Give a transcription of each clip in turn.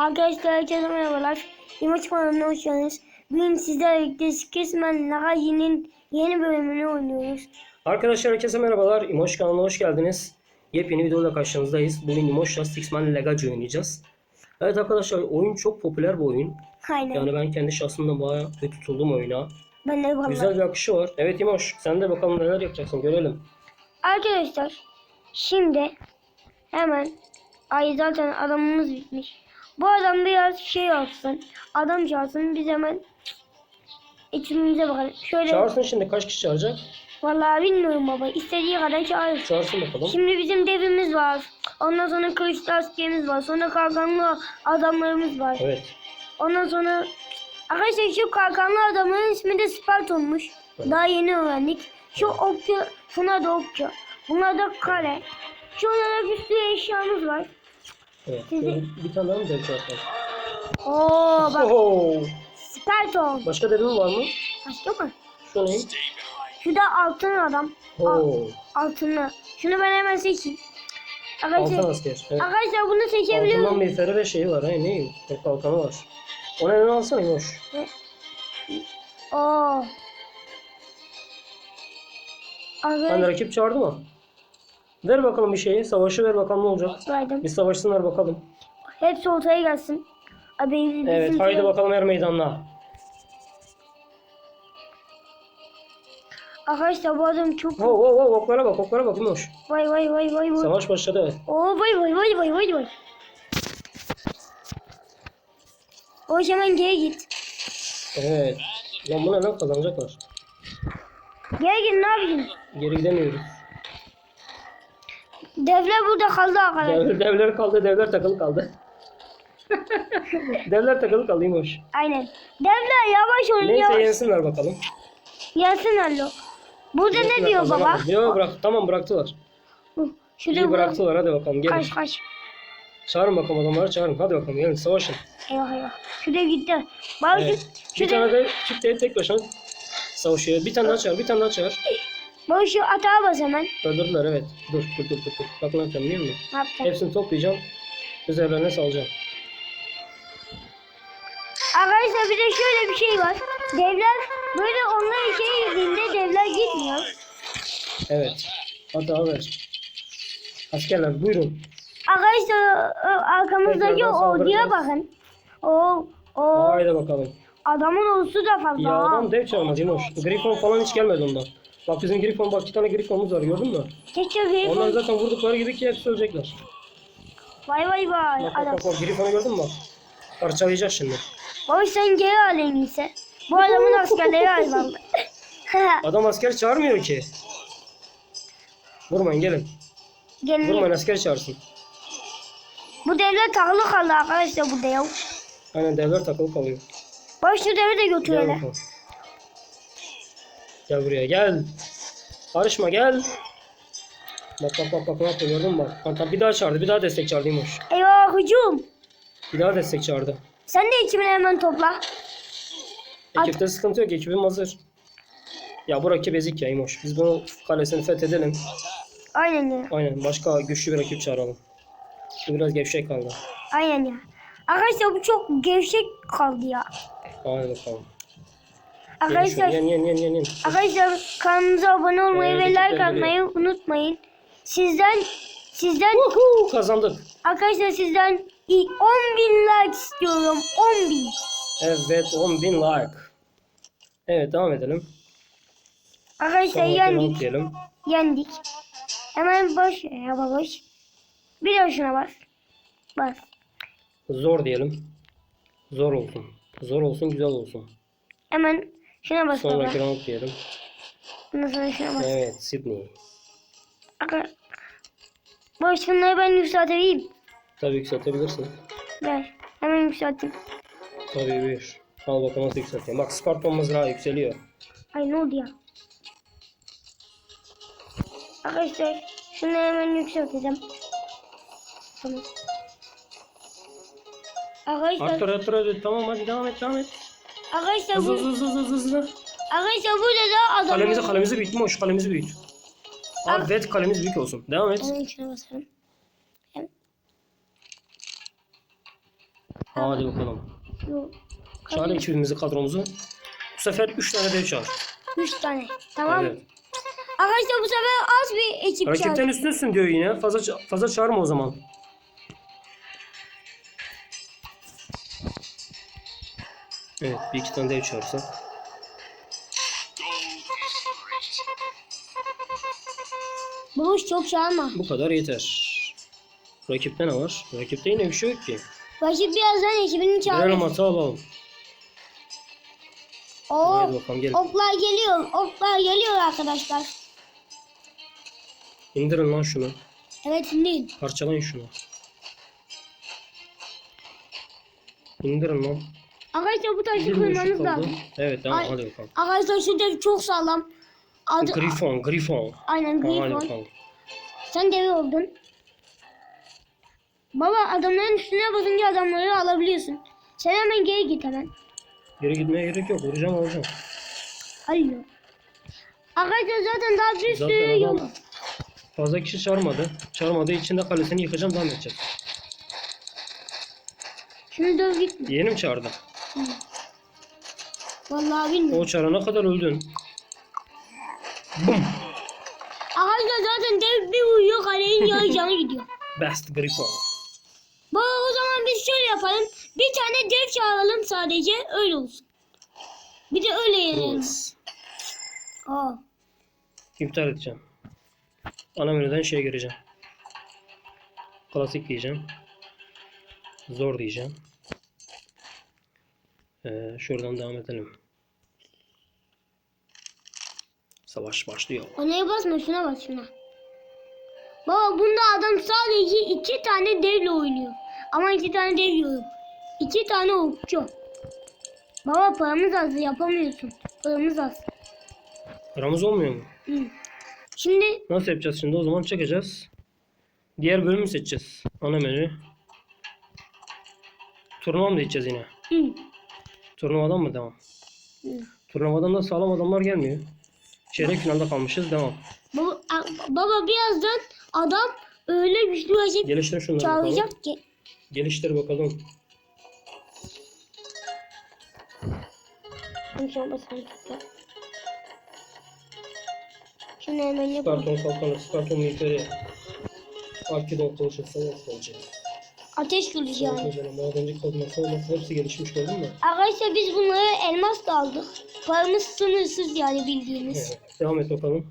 Arkadaşlar herkese merhabalar. İmaç kanalına hoş geldiniz. Bugün sizlerle birlikte Skisman Nagaji'nin yeni bölümünü oynuyoruz. Arkadaşlar herkese merhabalar. İmoş kanalına hoş geldiniz. Yepyeni videoda karşınızdayız. Bugün İmoş'la Sixman Legacy oynayacağız. Evet arkadaşlar oyun çok popüler bir oyun. Aynen. Yani ben kendi şahsımda bayağı bir tutuldum oyuna. ben de vallahi. Güzel bir akışı var. Evet İmoş sen de bakalım neler yapacaksın görelim. Arkadaşlar şimdi hemen ay zaten adamımız bitmiş. Bu adam biraz şey yapsın. Adam çalsın biz hemen içimize bakalım. Şöyle Çağırsın şimdi kaç kişi çağıracak? vallahi bilmiyorum baba. İstediği kadar çağır. Çağırsın bakalım. Şimdi bizim devimiz var. Ondan sonra kılıçlı askerimiz var. Sonra kalkanlı adamlarımız var. Evet. Ondan sonra arkadaşlar şu kalkanlı adamın ismi de Sparton'muş. Daha yeni öğrendik. Şu okçu, şunlar da okçu. Bunlar da kale. Da bir sürü eşyamız var. Evet. Sizi- Şöyle bir tane daha mı dev çağırsın? Oo bak Oho! Sparton. Başka devin var mı? Başka mı? Şu ne? Şu da altın adam. Oo. Altınlı. Şunu ben hemen seçeyim. Arkadaşlar, Altın asker. Evet. arkadaşlar bunu seçebiliyor Altından muyum? miğferi ve şeyi var. He, ne? Tek kalkanı var. Ona ne alsana İmoş. Oo. Hani Arkadaşlar rakip çağırdı mı? Ver bakalım bir şeyi. Savaşı ver bakalım ne olacak. verdim. Bir savaşsınlar bakalım. Hepsi ortaya gelsin. Abi Evet haydi bakalım er meydanına. Arkadaşlar bu adam çok Wow wow wow oklara bak oklara bak İmoş. vay vay vay vay vay. Savaş başladı evet. Oo vay vay vay vay vay vay. O hemen geri git. Evet. Lan bu ne lan kazanacaklar. Geri git ne yapayım? Geri gidemiyoruz. Devler burada kaldı arkadaşlar. Devler, devler kaldı devler takılı kaldı. devler takılı kaldı İmoş. Aynen. Devler yavaş olun Neyse yavaş. yensinler bakalım. Yansın Allo. Burada ne Yensinler, diyor baba? kazanamaz. Yok bırak tamam bıraktılar. İyi bu. bıraktılar hadi bakalım gelin. Kaç kaç. Çağırın bakalım adamları çağırın. Hadi bakalım gelin savaşın. Eyvah eyvah. Şurada gitti. Bak Evet. şu, Bir tane de çift tek başına savaşıyor. Bir tane daha çağır, bir tane daha çağır. Bak şu atağa bas hemen. Öldürdüler evet. Dur dur dur dur. dur. Bak ne yapacağım biliyor musun? Ne? Hepsini toplayacağım. Üzerlerine salacağım. Arkadaşlar bir de şöyle bir şey var. Devler böyle onlara şey yediğinde devler gitmiyor. Evet. Hata ver. Askerler buyurun. Arkadaşlar arkamızdaki orduya saldıracağız. bakın. O o Haydi bakalım. adamın ordusu da fazla. Ya adam dev çağırmadı Yimoş. Griffon falan hiç gelmedi ondan. Bak bizim Griffon bak iki tane Griffon'umuz var gördün mü? Keşke Onlar bir zaten vurdukları gibi ki hepsi ölecekler. vay vay vay Bak adam. bak bak, bak Griffon'u gördün mü bak. Parçalayacak şimdi. Baba sen geri al en iyisi. Bu adamın askerleri kaldı. Adam asker çağırmıyor ki. Vurmayın gelin. Gelin. Vurmayın asker çağırsın. Bu devlet takılı kaldı arkadaşlar bu dev. Aynen devler takılı kalıyor. Bak şu devi de götür Gel buraya gel. Karışma gel. Bak bak bak bak ne yapıyor gördün mü bak. Tamam, bir daha çağırdı bir daha destek çağırdı İmoş. Eyvah hücum. Bir daha destek çağırdı. Sen de ekibini hemen topla. At. Ekipte sıkıntı yok ekibim hazır. Ya bu rakip ezik ya İmoş. Biz bunu kalesini fethedelim. Aynen ya. Aynen başka güçlü bir rakip çağıralım. Bu biraz gevşek kaldı. Aynen ya. Arkadaşlar bu çok gevşek kaldı ya. Aynen bakalım. Arkadaşlar yen yen yen yen. yen. Arkadaşlar kanalımıza abone olmayı Ee, ve like atmayı unutmayın. Sizden sizden Woohoo, kazandık. arkadaşlar sizden ilk 10 bin like istiyorum. 10 bin. Evet 10.000 like. Evet devam edelim. Arkadaşlar Sonra yendik. diyelim. Yendik. Hemen boş ya boş. Bir de şuna bas. Bas. Zor diyelim. Zor olsun. Zor olsun güzel olsun. Hemen şuna bas baba. Sonraki round diyelim. Ondan sonra şuna bas. Evet Sydney. Arkadaşlar. Boş şunları ben yükselteyim. Tabii yükseltebilirsin. Ver. Hemen yükselteyim. Tabii buyur. Al bakalım nasıl yükselteyim. Bak Spartan mızrağı yükseliyor. Ay ne oldu ya? Arkadaşlar şunu hemen yükselteceğim. Tamam. Arkadaşlar, Arttır arttır arttır. Tamam hadi devam et devam et. Arkadaşlar, Hızlı bu, hızlı hızlı hızlı hızlı. arkadaşlar burada da adam Kalemizi kalemizi büyütme hoş kalemizi büyüt. Abi evet kalemiz büyük olsun. Devam et. Şuna Hadi bakalım. Yok. Çağır ekibimizi kadromuzu. Bu sefer 3 tane dev çağır. Üç tane. Tamam. Evet. Arkadaşlar bu sefer az bir ekip Rakipten çağırdık. üstünsün diyor yine. Fazla ça- fazla çağırma o zaman. Bir iki tane dev çağırsak. Boş çok çağırma. Bu kadar yeter. Rakipte ne var? Rakipte yine bir şey yok ki. Rakip birazdan ekibini Verelim çağırır. hata alalım. Oo. Hadi bakalım gelin. Oklar geliyor. Oklar geliyor arkadaşlar. İndirin lan şunu. Evet şimdi. Parçalayın şunu. İndirin lan. Arkadaşlar bu taşı Bir boşluk kırmamız kaldı. lazım. Evet tamam Ay. hadi bakalım. Arkadaşlar şu dev çok sağlam. Adı, Grifon, Grifon. aynen Tamam, hadi bakalım. Sen devi oldun. Baba adamların üstüne basınca adamları alabiliyorsun. Sen hemen geri git hemen. Geri gitmeye gerek yok. Vuracağım alacağım. Hayır. Arkadaşlar zaten daha bir Zaten sürü adam- yol. Fazla kişi çağırmadı. Çağırmadığı için de kalesini yıkacağım devam edeceğiz. Şunu döv gitme. Yeni mi çağırdı? Vallahi bilmiyorum. O çağırana kadar öldün. Bum. Arkadaşlar zaten dev bir uyuyor kalenin yarı canı gidiyor. Best Grifon. Baba o zaman biz şöyle yapalım. Bir tane dev çağıralım sadece öyle olsun. Bir de öyle yenelim. Aa. İptal edeceğim. Ana menüden şeye gireceğim. Klasik diyeceğim. Zor diyeceğim. Ee, şuradan devam edelim. Savaş başlıyor. Onaya basma şuna bas şuna. Baba bunda adam sadece iki tane devle oynuyor. Ama iki tane dev yok. İki tane okçu. Baba paramız az yapamıyorsun. Paramız az. Aramız olmuyor mu? Hı. Şimdi Nasıl yapacağız şimdi? O zaman çekeceğiz. Diğer bölümü seçeceğiz. Ana menü. Turnuva mı diyeceğiz yine? hı, Turnuvadan mı devam? hı. Turnuvadan da sağlam adamlar gelmiyor. Çeyrek finalde kalmışız. Devam. baba, baba birazdan adam öyle güçlü rakip Geliştir şunları bakalım. çağıracak ki. Geliştir bakalım. Şuna basalım. Şunu hemen yapalım. Sparton kalkanı, Sparton miğferi. Arkidon kılıcı, Soğuk kılıcı. Ateş kılıcı yani. Kılıcı, madenci kazması olması hepsi gelişmiş gördün mü? Arkadaşlar biz bunları elmas da aldık. Paramız sınırsız yani bildiğiniz. Evet. Devam et bakalım.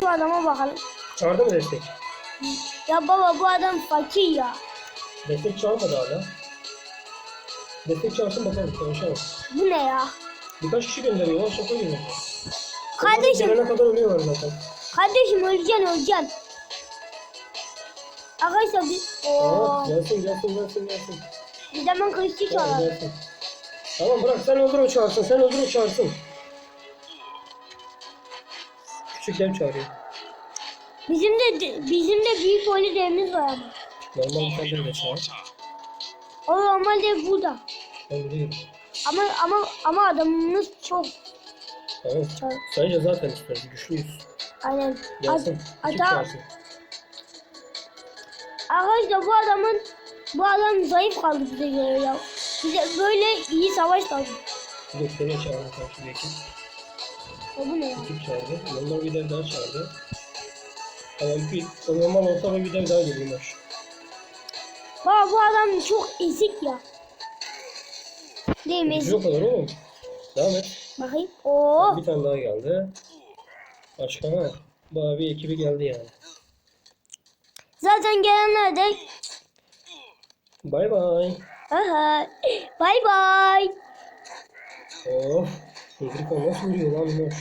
Şu adama bakalım. Çağırdı mı destek? Ya baba bu adam fakir ya. Destek çağırmadı hala. Destek çağırsın bakalım konuşalım. Bu ne ya? Birkaç kişi gönderiyorlar şaka gibi. Kardeşim, Gelene kadar ölüyorlar zaten. kardeşim öleceksin öleceksin. Arkadaşlar biz... Oo, Aa, gelsin gelsin gelsin gelsin. biz hemen çağıralım. gelsin. Tamam bırak sen öldür o çağırsın. Sen öldür o çağırsın. Küçük dev çağırıyor. Bizim de bizim de büyük devimiz var ama. Normal bir tane de çağır. O normalde burada. Ben biliyorum. Ama ama ama adamımız çok. Tamam. Sayınca zaten isteriz. Güçlüyüz. Aynen. Gelsin. Ad- Küçük adam, çağırsın. Arkadaşlar bu adamın bu adam zayıf kaldı bize göre ya. Bize böyle iyi savaş lazım. Seni çağırdı karşıdaki. Ya bu ne ya? Küçük çağırdı. Normal bir dev daha çağırdı. Tamam bir o normal olsa ve bir dev daha geliyormuş. Baba bu adam çok ezik ya. Değil mi o ezik? kadar oğlum. Devam et. Bakayım. Oo. Bir tane daha geldi. Başka ne? Bayağı bir ekibi geldi yani. Zaten gelenler de Bay bay. aha. Bay bay. Of. Grifon nasıl vuruyor lan Minoş?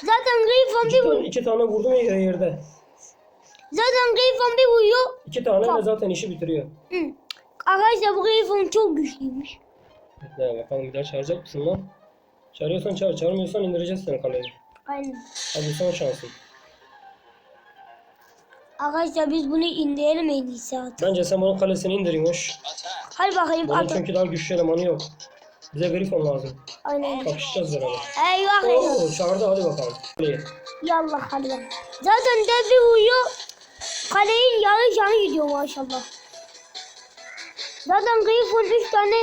Zaten Griffon İki bir vuruyor. iki tane vurdum ya yerde. Zaten Griffon bir vuruyor. İki tane de zaten işi bitiriyor. Hı. Arkadaşlar bu Griffon çok güçlüymüş. Bekle bakalım bir daha çağıracak mısın lan? Çağırıyorsan çağır, çağırmıyorsan indireceğiz seni kaleye. Aynen. Hadi son şansın. Arkadaşlar biz bunu indirelim en iyisi artık. Bence sen bunun kalesini indirin hoş. Hadi bakayım Bunun artık. çünkü daha güçlü elemanı yok. Bize Grifon lazım. Aynen. Kapışacağız beraber. Eyvah eyvah. Oo çağırdı hadi bakalım. Kaleye. Yallah hadi bak. Zaten dev bir uyuyor. Kaleyin yarı canı gidiyor maşallah. Zaten Grifon 3 tane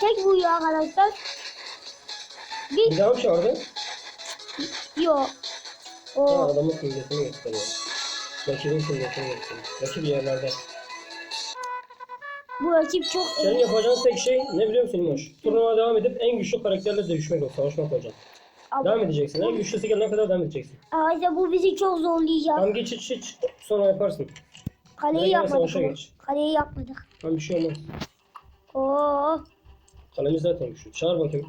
tek vuruyor arkadaşlar. Bir Bir daha mı çağırdı? yok. Ha, O adamın simgesini gösteriyor. Rakibin simgesini gösteriyor. Rakip yerlerde. bu rakip çok Senin iyi. yapacağın tek şey ne biliyor musun İmoş? Turnuva devam edip en güçlü karakterle dövüşmek yok. Savaşmak hocam. Devam edeceksin. En güçlüsü gelene kadar devam edeceksin. Arkadaşlar bu bizi çok zorlayacak. Tamam geç hiç hiç. Sonra yaparsın. Kaleyi Buraya yapmadık. ama. geç. Kaleyi yapmadık. Tamam bir şey olmaz. Oo. Kalemiz zaten güçlü. Çağır bakayım.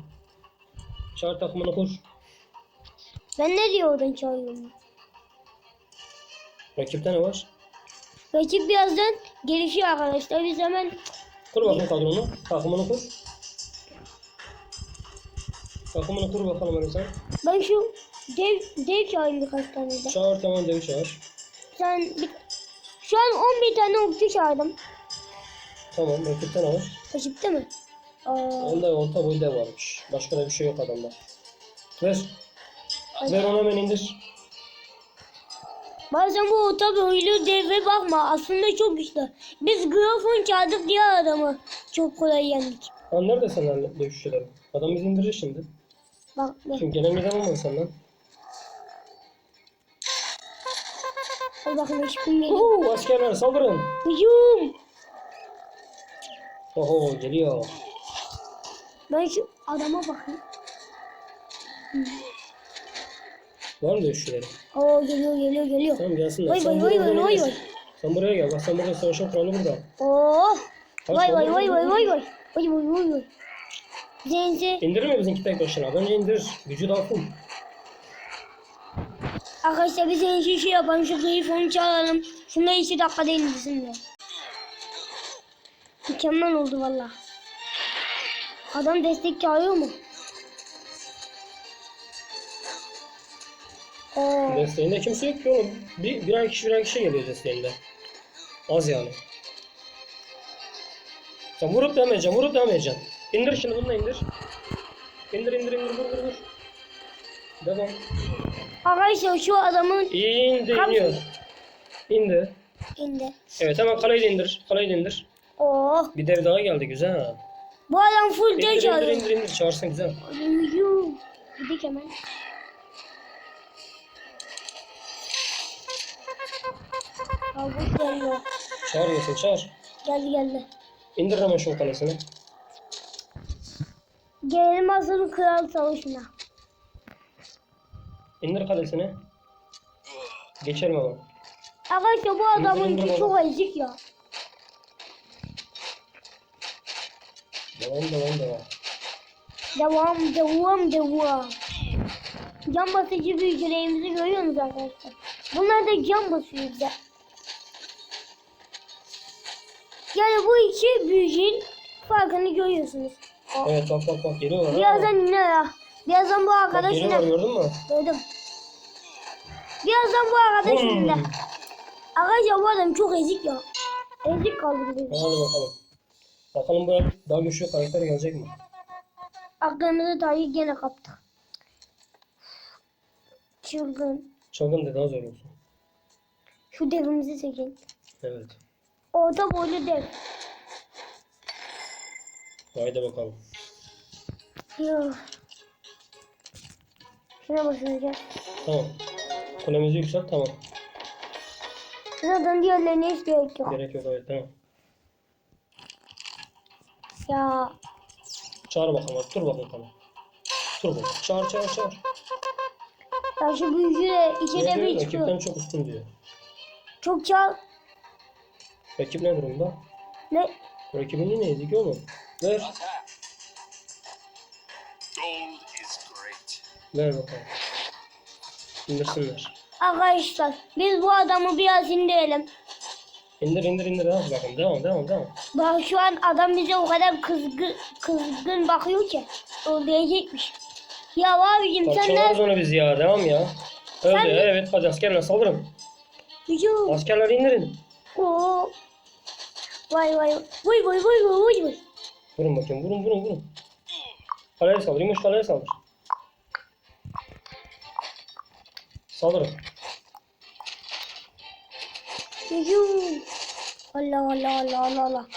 Çağır takımını kur. Ben ne diyordun çağırıyorum? Rakipte ne var? Rakip birazdan gelişiyor arkadaşlar. Biz hemen Kur bakayım kadronu. Takımını kur. Takımını kur bakalım öyle sen. ben şu dev dev çağırayım birkaç tane de. Çağır tamam devi çağır. Sen bir, şu an 11 tane okçu çağırdım. Tamam rakipte ne var? Rakipte mi? Aa, Onda orta boy dev varmış. Başka da bir şey yok adamda. Ver. Ver onu hemen indir. Bazen bu orta boylu deve bakma. Aslında çok güçlü. Biz grafon çağırdık diğer adamı. Çok kolay yendik. Lan nerede senden dövüşçülerin? Adam bizi indirir şimdi. Bak ne. Şimdi gelen giden olmadı senden. Hadi bakın eşim geliyor. Oo, askerler saldırın. Hücum. Oho geliyor. Ben şu adama bakayım. Var mı dövüşçülerin? Oo geliyor geliyor geliyor. Tamam gelsinler. Vay vay vay vay vay vay. Sen buraya gel. Bak sen burada savaşın kralı burada. Oo. Kaç Vay vay vay vay vay vay. Vay vay vay vay. Zenzi. İndirir mi bizimki tek başına? Bence indir. Gücü daha full. Arkadaşlar biz en şey, yapalım. Şu telefonu çağıralım. Şunları iki dakikada indirsinler. Mükemmel oldu valla. Adam destek çağırıyor mu? Oo. Desteğinde kimse yok ki oğlum. Bir, birer kişi birer kişi geliyor desteğinde. Az yani. Sen vurup devam edeceksin, vurup devam edeceksin. İndir şimdi bunu da indir. İndir indir indir vur vur vur. Devam. Arkadaşlar şu adamın İndi Kam- iniyor. İndi. indi. Evet hemen kaleyi de indir. Kaleyi de indir. Oo. Bir dev daha geldi güzel. Bu adam full İndir de indir çağırıyor. indir indir. Çağırsın güzel. Yuh. Gidik hemen. Abi geliyor. Çağır yesin çağır. Geldi geldi. İndir hemen şu kalesini. Gelelim hazır kral savaşına. İndir kalesini. Geçelim hemen. Arkadaşlar bu adamın ki çok ezik ya. Devam devam devam. Devam devam devam. Can basıcı büyücülerimizi görüyor musunuz arkadaşlar? Bunlar da can basıyor bize. Yani bu iki büyücünün farkını görüyorsunuz. Evet bak bak bak geliyorlar. Birazdan ne ya? Birazdan bu Bak arkadaş geliyorlar iner. gördün mü? Gördüm. Birazdan bu arkadaş Hmm. iner. Arkadaşlar bu adam çok ezik ya. Ezik kaldı bize. Hadi bakalım. Bakalım bu daha güçlü karakter gelecek mi? Aklımızı dahi gene kaptık. Çılgın. Çılgın dedi az öyle olsun. Şu devimizi çekin. Evet. Orta boylu dev. Haydi bakalım. Yuh. Şuna basacağız. Tamam. Kulemizi yükselt tamam. Zaten diğerlerine hiç gerek yok. Gerek yok evet tamam. Ya Çağır bakalım hadi dur bakalım tamam. Dur bakalım. Çağır çağır çağır. ya şu büyücü de diyor? bir çıkıyor. Rakipten çok üstün diyor. Çok çal. Rakip ne durumda? Ne? Rakibin yine ezik oğlum. Ver. Ver bakalım. İndirsinler. Arkadaşlar biz bu adamı biraz indirelim. İndir indir indir. Hadi bakalım devam devam devam. Bak şu an adam bize o kadar kızgın, kızgın bakıyor ki. O diyecekmiş. Ya abicim Bak sen çalarız ne? onu biz ya devam ya. Öyle Sen- evet hadi askerler saldırın. Hücum. Askerler indirin. Oo. Vay vay. Vay vay vay vay vay vay. Vurun bakayım vurun vurun vurun. Kaleye saldır. Yumuş kaleye saldır. Saldırın. Hücum. Allah Allah Allah Allah Allah.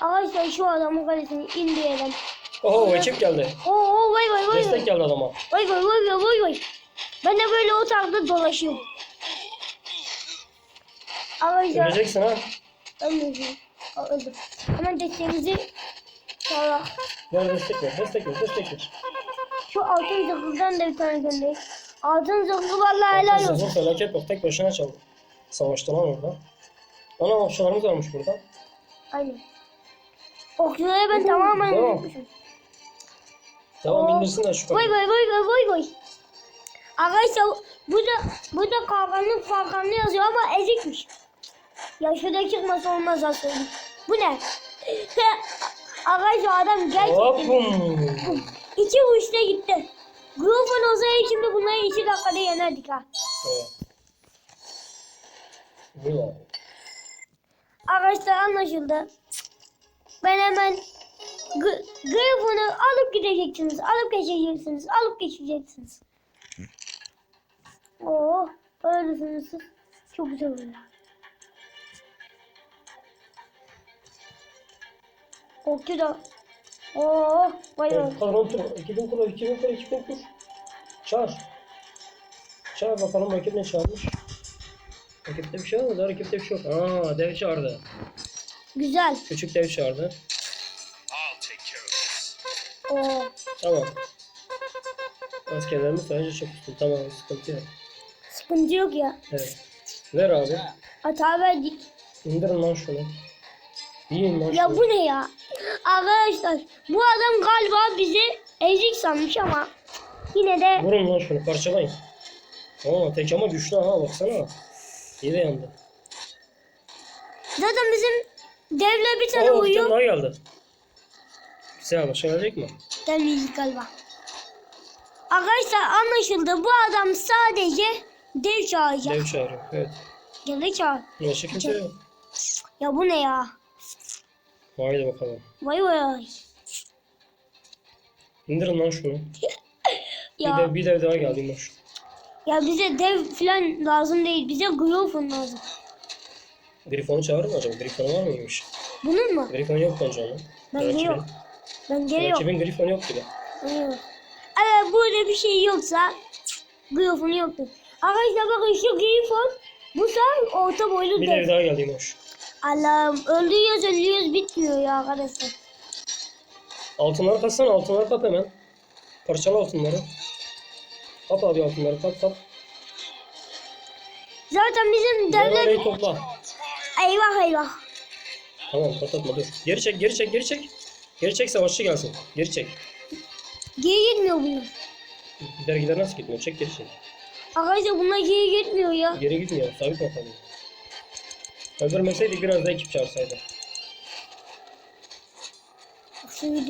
Arkadaşlar şu adamın kalesini indirelim. Oho ekip geldi. Oo vay vay vay Destek geldi adama. Vay vay vay vay vay vay. Ben de böyle o tarafta dolaşıyorum. Arkadaşlar Öleceksin ha. ölmeyeceğim. Öldüm. Hemen desteğimizi sonra Ver destek ver. Destek ver. Destek ver. şu altın zırhlıdan da bir tane göndereyim. Altın zırhlı vallahi helal olsun. Zırhlı felaket bak. Tek başına çaldı. Savaştı lan orada. Ana okçularımız varmış burada. Aynen. Okçuları ben tamamen Tamam. unutmuşum. Tamam Oo. indirsinler şu Vay kapıyı. vay vay vay vay vay. Arkadaşlar burada burada kalkanlık falkanlı yazıyor ama ezikmiş. Ya şurada çıkmasa olmaz aslında. Bu ne? Arkadaşlar adam Hop gerçekten iki uçta gitti. Grufun olsaydı şimdi bunları iki dakikada yenerdik ha. Evet. Arkadaşlar anlaşıldı. Ben hemen Griffon'u alıp gideceksiniz, alıp geçeceksiniz, alıp geçeceksiniz. Oo, öylesiniz siz. Çok güzel oluyor. Okçu da. Oo. Evet, kadron tur. Ekibin kuru, ekibin kuru, ekibin kur. Çağır. Çağır bakalım rakip ne çağırmış. Rakipte bir şey var mı? Daha rakipte bir şey yok. Aa dev çağırdı. Güzel. Küçük dev çağırdı. I'll take care of this. Oo. Tamam. Askerlerimiz sadece çok üstün. Tamam sıkıntı yok. Sıkıntı yok ya. Evet. Ver abi. Hata verdik. İndirin lan şunu. Ya bu ne ya? Arkadaşlar bu adam galiba bizi ezik sanmış ama yine de Vurun lan şunu parçalayın. Aa tek ama güçlü ha baksana. İyi de yandı. zaten bizim devle bir tane tane uyuyor. daha geldi. Güzel başa gelecek mi? Devleyiz galiba. Arkadaşlar anlaşıldı. Bu adam sadece dev çağıracak. Dev çağırıyor. Evet. Dev çağır. Kimse yok. Ya bu ne ya? Haydi bakalım. Vay vay vay. İndirin lan şunu. Bir Ya, dev, bir dev daha geldi indir. ya bize dev falan lazım değil. Bize Griffon lazım. Grifon'u çağırır mı acaba? Grifon var mıymış? Bunun mu? Grifon yok bence onun. Bence Rakibin- yok. Ben geliyorum. Rakibin Grifon yok gibi. Evet. Eğer böyle bir şey yoksa Griffon yoktur. Arkadaşlar bakın şu Griffon bu sefer orta boylu Bir dev. dev daha geldi İmoş. Allah'ım öldürüyoruz ölüyoruz bitmiyor ya arkadaşlar. Altınları katsana altınları kap hemen. Parçala altınları. Kap abi altınları kap kap. Zaten bizim devlet... Topla. Eyvah eyvah. Tamam patlatma dur. Geri çek geri çek geri çek. Geri çek savaşçı gelsin. Geri çek. Geri gitmiyor bunlar. Gider gider nasıl gitmiyor? Çek geri çek. Arkadaşlar bunlar geri gitmiyor ya. Geri gitmiyor. Sabit kalıyor? Öldürmeseydik biraz da ekip çağırsaydı.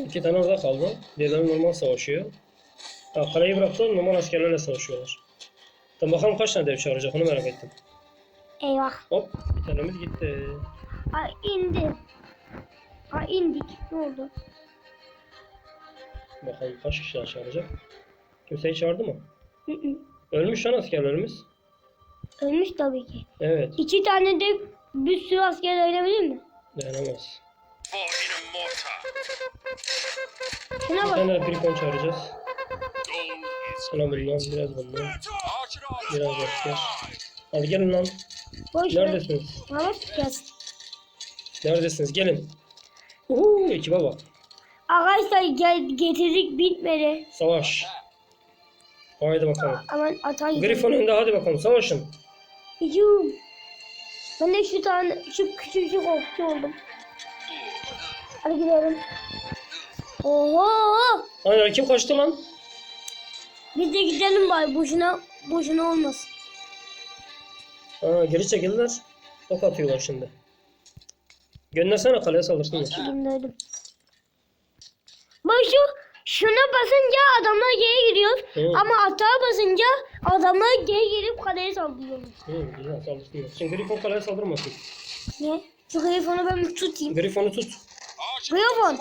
İki tane orada kaldı. Diğerleri normal savaşıyor. Ha, kaleyi bıraktılar normal askerlerle savaşıyorlar. Tamam bakalım kaç tane dev çağıracak onu merak ettim. eyvah. Hop bir tanemiz gitti. Ay indi. Ay indik. Ne oldu? Bakalım kaç kişi çağıracak. Kimseyi çağırdı mı? Hı hı. Ölmüş lan askerlerimiz. Ölmüş tabii ki. Evet. İki tane de bir sürü asker ölebilir mi? Dayanamaz. Şuna Bir bak. tane de Grifon çağıracağız. Sana biraz, biraz bundan. Biraz asker. Hadi gelin lan. Boş. Neredesiniz? Bana gelsin. Neredesiniz? Gelin. Uhu, ekibe bak. Arkadaşlar gel, getirdik bitmedi. Savaş. Haydi bakalım. Aman atay. Grifon önde hadi bakalım savaşın. Hücum. Ben de şu tane şu küçücük okçu oldum. Hadi gidelim. Oho! Aynen kim kaçtı lan? Biz de gidelim bari boşuna boşuna olmasın. Ha, geri çekildiler. Ok atıyorlar şimdi. Göndersene kaleye saldırsınlar. Gönderdim. Bak şu şuna basınca adamlar geri gidiyor. Hı. Ama atağa basınca adamlar geri gelip kaleye saldırıyor. Hı, güzel saldırsınlar. Şimdi Grifon kaleye saldırmasın. Ne? Şu grifonu ben tutayım. Grifon'u tut. Grifon!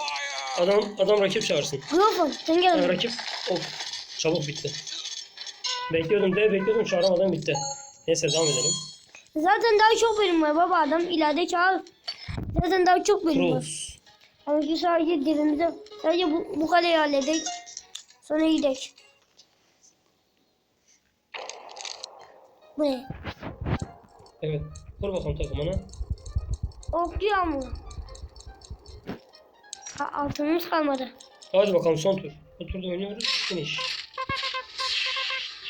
Adam adam rakip çağırsın. Grifon sen gel. rakip. Of. Çabuk bitti. Bekliyordum de bekliyordum çağıramadan bitti. Neyse devam edelim. Zaten daha çok bölüm var baba adam ileride çağır. Zaten daha çok bölüm var. Cruz. Sanki sadece dibimize sadece bu, bu kaleyi halledik. Sonra gidelim. Bu ne? Evet. Kur bakalım takımını. Oklu yağmur. Ha, altınımız kalmadı. Hadi bakalım son tur. Bu turda oynuyoruz. Finish.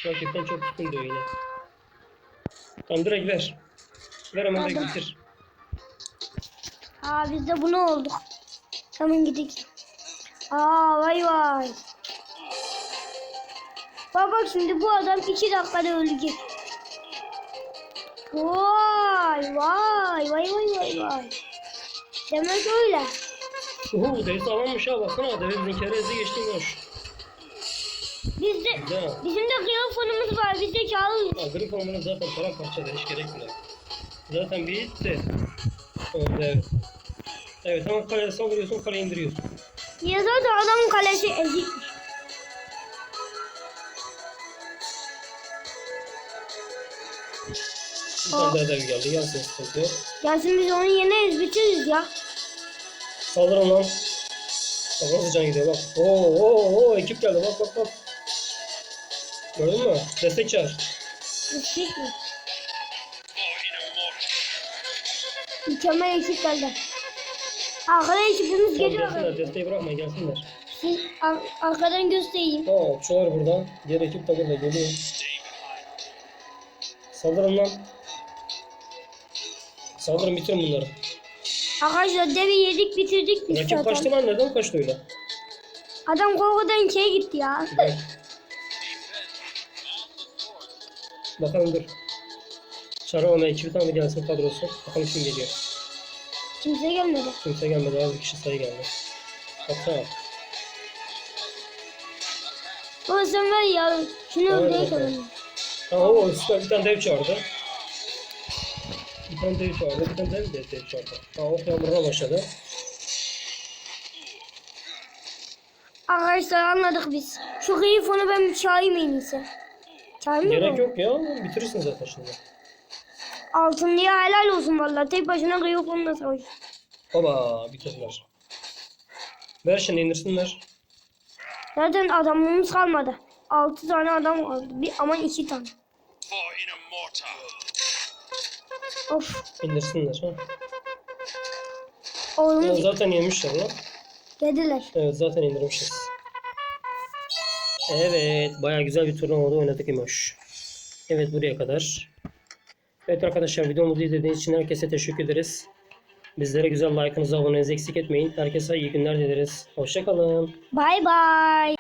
Rakipten çok diyor yine. Tamam direkt ver. Ver hemen direkt bitir. Aa biz de bunu olduk. Hemen gidelim. Aa vay vay. Bak bak şimdi bu adam iki dakikada ölecek. Vay vay vay vay vay vay. Demek öyle. Uhu dev sağlammış ha baksana. Dev bizimkileri ezi geçti hoş. Bizde Güzel. bizim de kıyafetimiz var. Biz de kağıt. Olmanın zaten paramparça hiç gerek bile. Zaten bitti. Evet, evet. Hemen kaleye savuruyorsun, kaleye indiriyorsun. Ya zaten adamın kalesi ezikmiş. Bir tane daha dev geldi. Gelsin sıkıntı yok. Gelsin biz onu yeneriz bitiririz ya. Saldırın lan. Bak nasıl can gidiyor bak. Oo oo oo ekip geldi bak bak bak. Gördün mü? Destek çağır. Bitecek mi? Mükemmel ekip geldi. Arkada ekibimiz Tamam geliyor. gelsinler. Desteği bırakmayın gelsinler. Siz ar- arkadan göstereyim. Aa okçular burada. Diğer ekip de burada geliyor. Saldırın lan. Saldırın bitirin bunları. Arkadaşlar devi yedik bitirdik biz Rakip zaten. kaçtı lan neden kaçtı öyle? Adam korkudan şeye gitti ya. Bakalım dur. Çara ona iki bir tane gelsin kadrosu. Bakalım kim geliyor. Kimse gelmedi. Kimse gelmedi. Az bir kişi sayı geldi. Baksana. Baba sen ver ya. Şunu bakalım. adamı. Ha o süper bir tane dev çağırdı. Bir tane dev çağırdı. Bir tane dev de dev çağırdı. Ha ok yağmuruna başladı. Arkadaşlar anladık biz. Şu kıyıfonu ben bir çağırayım en iyisi. Çağırayım mı? Gerek yok ya. Bitirirsin zaten şimdi. Altınlıya helal olsun vallahi. Tek başına kıyıfonla savaş. Baba bitirdiler. Ver şimdi indirsinler. Zaten adamımız kalmadı. Altı tane adam kaldı. Bir, ama iki tane. Of. İndirsinler. Ha. Ya Oğlumuz zaten yemişler lan. dediler. Evet zaten indirmişiz. Evet bayağı güzel bir turnuvada oynadık İmoş. Evet buraya kadar. Evet arkadaşlar videomuzu izlediğiniz için herkese teşekkür ederiz. Bizlere güzel like'ınızı abonenizi eksik etmeyin. Herkese iyi günler dileriz. Hoşçakalın. Bay bay.